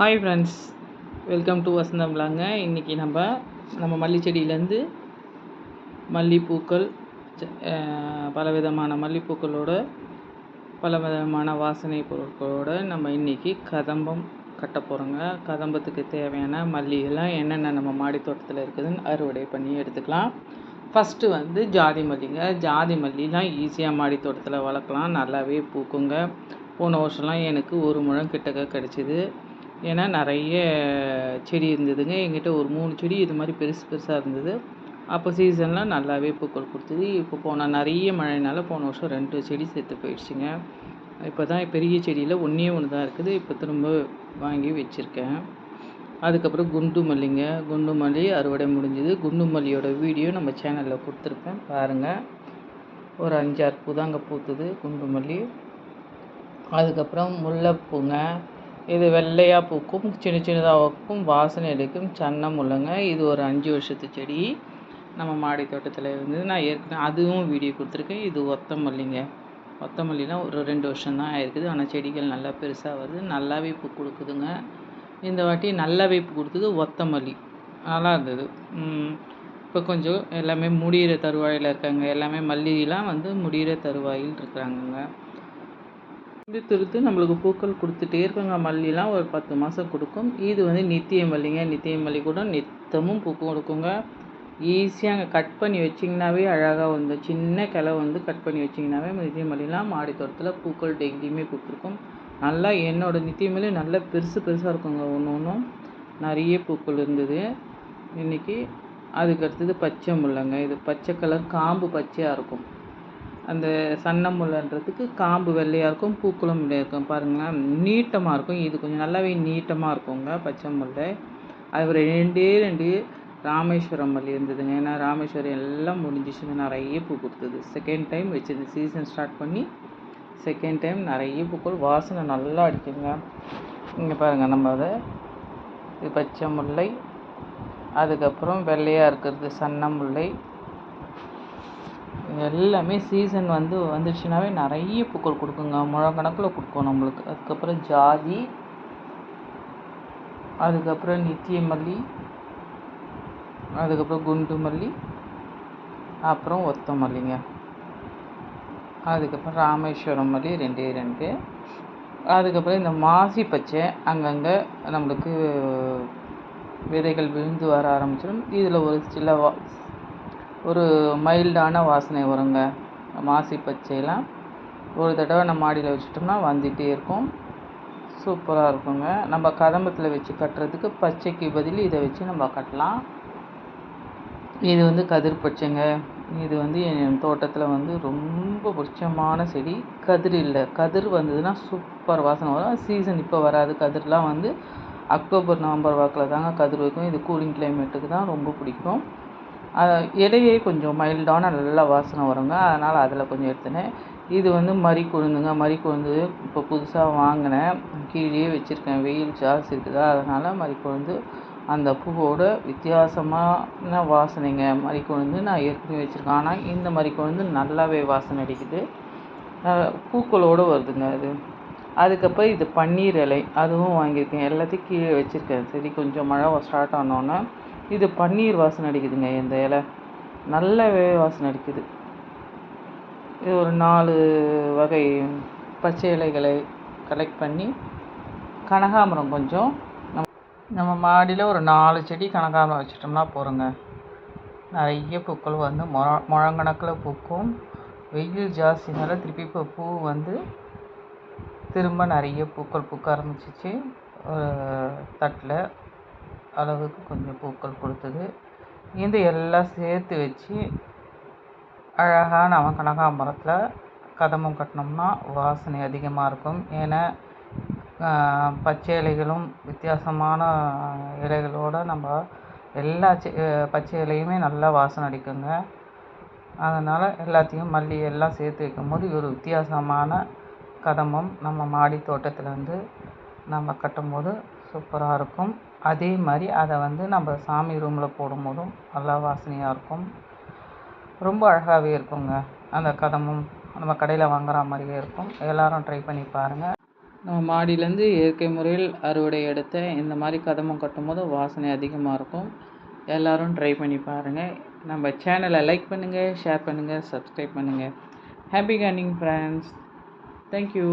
Hi friends welcome to Vasantham விளாங்க இன்றைக்கி நம்ம நம்ம மல்லி செடியிலேருந்து மல்லிப்பூக்கள் பலவிதமான மல்லிப்பூக்களோட பலவிதமான வாசனை பொருட்களோடு நம்ம இன்றைக்கி கதம்பம் கட்ட போகிறோங்க கதம்பத்துக்கு தேவையான மல்லிகள்லாம் என்னென்ன நம்ம மாடி தோட்டத்தில் இருக்குதுன்னு அறுவடை பண்ணி எடுத்துக்கலாம். ஃபஸ்ட்டு வந்து ஜாதி மல்லிங்க. ஜாதி மல்லிலாம் ஈஸியாக மாடி தோட்டத்தில் வளர்க்கலாம். நல்லாவே பூக்குங்க. போன வருஷம்லாம் எனக்கு ஒரு முழம் கிட்டக்க கிடச்சிது. ஏன்னா நிறைய செடி இருந்ததுங்க. எங்கிட்ட ஒரு மூணு செடி இது மாதிரி பெருசு பெருசாக இருந்தது. அப்போ சீசன்லாம் நல்லாவே பூக்கள் கொடுத்தது. இப்போ போன நிறைய மழைனால போன வருஷம் ரெண்டு செடி செத்து போயிடுச்சுங்க. இப்போ தான் பெரிய செடியில் ஒன்றே ஒன்று தான் இருக்குது. இப்போ திரும்ப வாங்கி வச்சுருக்கேன். அதுக்கப்புறம் குண்டு மல்லிங்க. குண்டு மல்லி அறுவடை முடிஞ்சது. குண்டு மல்லியோட வீடியோ நம்ம சேனலில் கொடுத்துருப்பேன். பாருங்கள் ஒரு அஞ்சாறு பூ தாங்க பூத்துது. குண்டு மல்லி. அதுக்கப்புறம் முல்லைப்பூங்க. இது வெள்ளையாக பூக்கும் சின்ன சின்னதாக பூக்கும் வாசனை எடுக்கும் சன்ன முல்லைங்க இது ஒரு அஞ்சு வருஷத்து செடி. நம்ம மாடி தோட்டத்தில் இருந்து நான் ஏற்கனவே அதுவும் வீடியோ கொடுத்துருக்கேன். இது ஒத்தமல்லிங்க. மல்லிங்க ஒரு ரெண்டு வருஷம் தான் ஆயிருக்குது. ஆனால் செடிகள் நல்லா பெருசாக வருது. நல்லாவே பூ கொடுக்குதுங்க. இந்த வாட்டி நல்லாவே பூ கொடுத்தது ஒத்தமல்லி. நல்லா இருந்தது. இப்போ கொஞ்சம் எல்லாமே முடிகிற தருவாயில் இருக்காங்க. எல்லாமே மல்லிலாம் வந்து முடிகிற தருவாயில் இருக்கிறாங்கங்க துருத்து துருத்து நம்மளுக்கு பூக்கள் கொடுத்துட்டே இருக்குங்க. மல்லிலாம் ஒரு பத்து மாதம் கொடுக்கும். இது வந்து நித்திய மல்லிங்க. நித்திய மல்லி கூட நித்தமும் பூ கொடுக்குங்க. ஈஸியாக அங்கே கட் பண்ணி வச்சிங்கனாவே அழகாக வந்து சின்ன கிளை வந்து கட் பண்ணி வச்சிங்கனாவே நித்திய மல்லிலாம் மாடி தோட்டத்தில் பூக்கள் டெய்லியுமே கொடுத்துருக்கும் நல்லா என்னோடய நித்திய மல்லி நல்லா பெருசு பெருசாக இருக்குங்க. ஒன்று ஒன்றும் நிறைய பூக்கள் இருந்தது. இன்னைக்கு அதுக்கு அடுத்தது பச்சை முல்லைங்க இது பச்சை கலர் காம்பு பச்சையாக இருக்கும். அந்த சன்னமுல்லைன்றதுக்கு காம்பு வெள்ளையாக இருக்கும் பூக்களும் வெள்ளையாக இருக்கும். பாருங்களேன் நீட்டமாக இருக்கும். இது கொஞ்சம் நல்லாவே நீட்டமாக இருக்குங்க பச்சை முல்லை. அது ஒரு ரெண்டே ரெண்டு ராமேஸ்வரம் மல்லி இருந்ததுங்க. ஏன்னா ராமேஸ்வரம் எல்லாம் முடிஞ்சிச்சுங்க. நிறைய பூ கொடுத்தது. செகண்ட் டைம் வச்சது சீசன் ஸ்டார்ட் பண்ணி செகண்ட் டைம் நிறைய பூக்கள் வாசனை நல்லா அடிக்குங்க இங்கே பாருங்கள் நம்ம அதை இது பச்சை முல்லை. அதுக்கப்புறம் வெள்ளையாக இருக்கிறது சன்ன முல்லை எல்லாமே சீசன் வந்து வந்துடுச்சுனாவே நிறைய பூக்கள் கொடுக்குங்க. முழக்கணக்கில் கொடுக்கும் நம்மளுக்கு. அதுக்கப்புறம் ஜாதி அதுக்கப்புறம் நித்திய மல்லி அதுக்கப்புறம் குண்டு மல்லி அப்புறம் ஒத்த மல்லிங்க அதுக்கப்புறம் ராமேஸ்வரம் மல்லி ரெண்டே ரெண்டு. அதுக்கப்புறம் இந்த மாசி பச்சை அங்கங்கே நம்மளுக்கு விதைகள் விழுந்து வர ஆரம்பிச்சிடும். இதில் ஒரு சில வா ஒரு மைல்டான வாசனை வருங்க. மாசி பச்சையெல்லாம் ஒரு தடவை நம்ம மாடியில் வச்சுட்டோம்னா வந்துகிட்டே இருக்கும். சூப்பராக இருக்குங்க. நம்ம கதம்பத்தில் வச்சு கட்டுறதுக்கு பச்சைக்கு பதில் இதை வச்சு நம்ம கட்டலாம். இது வந்து கதிர் பச்சைங்க. இது வந்து என் தோட்டத்தில் வந்து ரொம்ப பிடிச்சமான செடி. கதிர் இல்லை. கதிர் வந்ததுன்னா சூப்பர் வாசனை வரும். சீசன் இப்போ வராது. கதிர்லாம் வந்து அக்டோபர் நவம்பர் வாக்கில் தாங்க கதிர் வைக்கும். இது கூலிங் கிளைமேட்டுக்கு தான் ரொம்ப பிடிக்கும். இலையே கொஞ்சம் மைல்டான நல்ல வாசனை வருங்க. அதனால் அதில் கொஞ்சம் எடுத்துனேன் இது வந்து மறி கொழுந்துங்க. மறி கொழுந்து இப்போ புதுசாக வாங்கினேன். கீழே வச்சுருக்கேன். வெயில் ஜாஸ்தி இருக்குதா? அதனால் மறி கொழுந்து அந்த பூவோட வித்தியாசமான வாசனைங்க. மறி கொழுந்து நான் ஏற்கனவே வச்சுருக்கேன். ஆனால் இந்த மறி கொழுந்து நல்லாவே வாசனை அடிக்குது. பூக்களோடு வருதுங்க அது. அதுக்கப்புறம் இது பன்னீர் இலை. அதுவும் வாங்கியிருக்கேன். எல்லாத்தையும் கீழே வச்சுருக்கேன். சரி கொஞ்சம் மழை ஸ்டார்ட் ஆனோன்னே இது பன்னீர் வாசனை அடிக்குதுங்க இந்த இலை. நல்லாவே வாசனை அடிக்குது. இது ஒரு நாலு வகை பச்சை இலைகளை கலெக்ட் பண்ணி கனகாமரம் கொஞ்சம். நம்ம நம்ம மாடியில் ஒரு நாலு செடி கனகாமரம் வச்சிட்டோம்னா போகிறோங்க நிறைய பூக்கள் வந்து முழ முழங்கணக்கில் பூக்கும். வெயில் ஜாஸ்தினால திருப்பி இப்போ பூ வந்து திரும்ப நிறைய பூக்கள் பூக்க ஆரம்பிச்சிச்சு. ஒரு தட்டில் அளவுக்கு கொஞ்சம் பூக்கள் கொடுத்தது. இது எல்லாம் சேர்த்து வச்சு அழகாக நம்ம கனகாம்பரத்தில் கதமும் கட்டினோம்னா வாசனை அதிகமாக இருக்கும். ஏன்னா பச்சை இலைகளும் வித்தியாசமான இலைகளோட நம்ம எல்லா செ பச்சை இலையுமே நல்லா வாசனை அடிக்குங்க. அதனால் எல்லாத்தையும் மல்லி எல்லாம் சேர்த்து வைக்கும்போது ஒரு வித்தியாசமான கதம்பம். நம்ம மாடி தோட்டத்தில் வந்து நம்ம கட்டும்போது சூப்பராக இருக்கும். அதே மாதிரி அதை வந்து நம்ம சாமி ரூமில் போடும்போதும் நல்லா வாசனையாக இருக்கும். ரொம்ப அழகாகவே இருக்குங்க. அந்த கதமும் நம்ம கடையில் வாங்குற மாதிரியே இருக்கும். எல்லாரும் ட்ரை பண்ணி பாருங்கள் நம்ம மாடியிலேருந்து இயற்கை முறையில் அறுவடை எடுத்த இந்த மாதிரி கதமும் கட்டும்போது வாசனை அதிகமாக இருக்கும். எல்லோரும் ட்ரை பண்ணி பாருங்கள் நம்ம சேனலை லைக் பண்ணுங்கள் ஷேர் பண்ணுங்கள் சப்ஸ்கிரைப் பண்ணுங்கள் ஹாப்பி கார்னிங் ஃப்ரெண்ட்ஸ் தேங்க்யூ